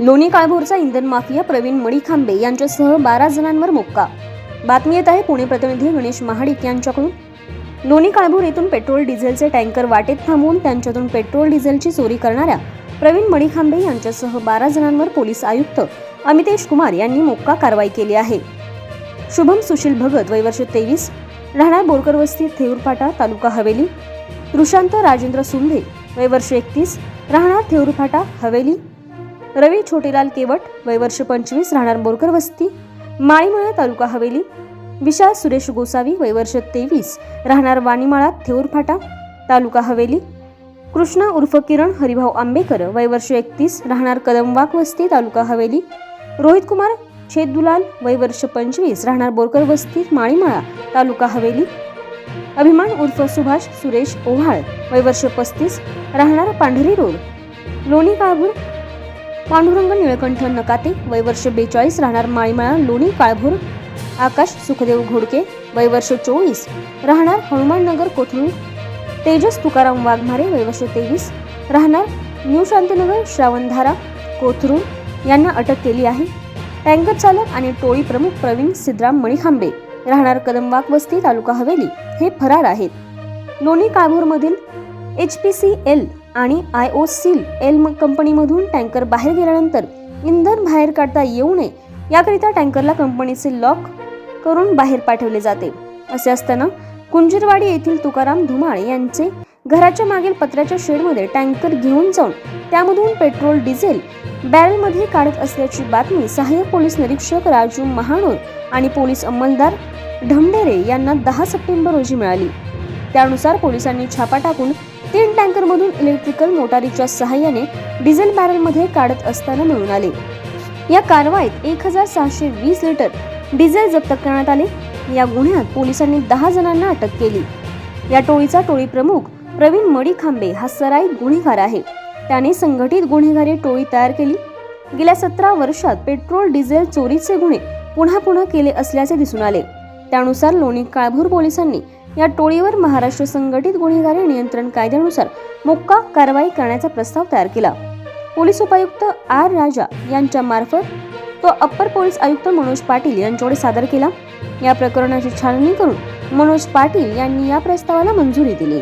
लोणी काळभोरचा इंधन माफिया प्रवीण मणिखांबे यांच्यासह बारा जणांवर मुक्का. बातमी येत आहे पुणे प्रतिनिधी गणेश महाडिक यांच्याकडून. लोणी काळभोर येथून पेट्रोल डिझेलचे टँकर वाटेत थांबवून त्यांच्यातून पेट्रोल डिझेलची चोरी करणाऱ्या प्रवीण मणिखांबे यांच्यासह बारा जणांवर पोलीस आयुक्त अमितेश कुमार यांनी मोक्का कारवाई केली आहे. शुभम सुशील भगत वय वर्ष तेवीस राहणार बोरकर वस्ती थेऊरफाटा तालुका हवेली. ऋषांत राजेंद्र सुंभे वय वर्ष एकतीस राहणार थेऊरफाटा हवेली. रवी छोटेलाल केवट वय वर्ष पंचवीस राहणार बोरकर वस्ती. माळीमाळा तालुका हवेली. विशाल सुरेश गोसावी वय वर्ष तेवीस राहणार वाणीमाळा थेऊरफाटा तालुका हवेली. कृष्णा उर्फ किरण हरिभाऊ आंबेकर वय वर्ष एकतीस राहणार कदमवाक वस्ती तालुका हवेली. रोहित कुमार छेदुलाल वय वर्ष पंचवीस राहणार बोरकर वस्ती माळीमाळा तालुका हवेली. अभिमान उर्फ सुभाष सुरेश ओव्हाळ वय वर्ष पस्तीस राहणार पांढरी रोड. लोणी काळभूर पांडुरंग निळकंठ नकाते वयवर्ष बेचाळीस राहणार माळीमाळा लोणी काळभोर आकाश सुखदेव घोडके वयवर्ष चोवीस राहणार हनुमाननगर कोथरूड तेजस तुकाराम वाघमारे वयवर्ष तेवीस राहणार न्यू शांतीनगर श्रावणधारा कोथरूड यांना अटक केली आहे. टँकर चालक आणि टोळी प्रमुख प्रवीण सिद्धराम मणिखांबे राहणार कदमवाक वस्ती तालुका हवेली. हे फरार आहेत. लोणी काळभोरमधील एच पी सी एल आणि आय ओ सील एल कंपनीमधून टँकर बाहेर गेल्यानंतर इंधन बाहेर काढता येऊ नये याकरिता टँकरला कंपनीचे लॉक करून बाहेर पाठवले जाते. असे असताना कुंजीरवाडी येथील तुकाराम धुमाळ यांचे घराच्या मागील पत्र्याच्या शेडमध्ये टँकर घेऊन जाऊन त्यामधून पेट्रोल डिझेल बॅरलमध्ये काढत असल्याची बातमी सहाय्यक पोलीस निरीक्षक राजू महानोर आणि पोलीस अंमलदार ढमढेरे यांना दहा सप्टेंबर रोजी मिळाली. त्यानुसार पोलिसांनी छापा टाकून तीन टँकरमधून इलेक्ट्रिकल मोटारीच्या सहाय्याने डिझेल बॅरलमध्ये काढत असताना मिळून आले. या कारवाईत एक हजार सहाशे वीस लिटर डिझेल जप्त करण्यात आले. या गुन्ह्यात पोलिसांनी दहा जणांना अटक केली. या टोळीचा टोळी प्रमुख प्रवीण मडीखांबे हा सराई गुन्हेगार आहे. त्याने संघटित गुन्हेगारी टोळी तयार केली. गेल्या सतरा वर्षात पेट्रोल डिझेल चोरीचे गुन्हे पुन्हा पुन्हा केले असल्याचे दिसून आले. त्यानुसार लोणी काळभोर पोलिसांनी या टोळीवर महाराष्ट्र संघटित गुन्हेगारी नियंत्रण कायद्यानुसार मोक्का कारवाई करण्याचा प्रस्ताव तयार केला. पोलीस उपायुक्त आर. राजा यांच्या मार्फत तो अप्पर पोलीस आयुक्त मनोज पाटील यांच्याकडे सादर केला. या प्रकरणाची छाननी करून मनोज पाटील यांनी या प्रस्तावाला मंजुरी दिली.